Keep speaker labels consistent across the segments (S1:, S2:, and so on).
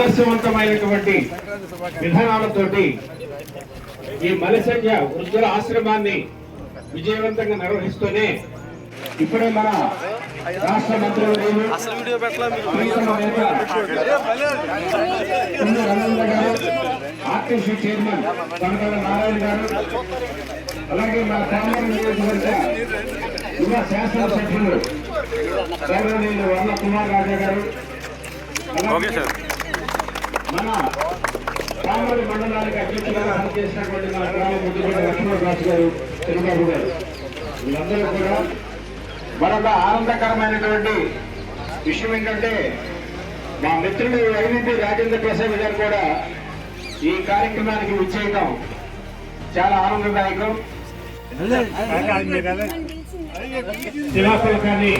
S1: ఆదర్శవంతమైనటువంటి విధానాలతోటి ఈ మలసంజ వృద్ధుల ఆశ్రమాన్ని విజయవంతంగా నిర్వహిస్తూనే ఇప్పుడే మన రాష్ట్ర మంత్రులు ఆర్టీసీ చైర్మన్ కనకల నారాయణ గారు అలాగే మన కామన్ నియోజకవర్గ యువ శాసనసభ్యులు గౌరవనీయులు వర్ణ కుమార్ రాజా గారు
S2: ఓకే సార్.
S1: మన కామన్ మండలానికి అధ్యక్షులుగా పనిచేసినటువంటి మన గ్రామ ముద్దుగడ్డ లక్ష్మణరాజు గారు చంద్రబాబు గారు వీళ్ళందరూ కూడా మరొక ఆనందకరమైనటువంటి విషయం ఏంటంటే మా మిత్రుడు ఐవిపి రాజేంద్ర ప్రసాద్ గారు కూడా ఈ కార్యక్రమానికి విచ్చేయటం చాలా ఆనందదాయకం. శిలాఫలకాన్ని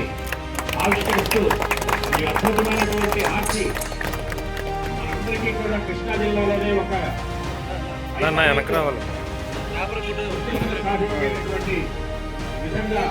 S1: ఆవిష్కరిస్తూ ఈ అద్భుతమైనటువంటి ఆర్చి జిల్లాలోనే ఒక
S2: వెనక్కి రావాలి.
S1: విధంగా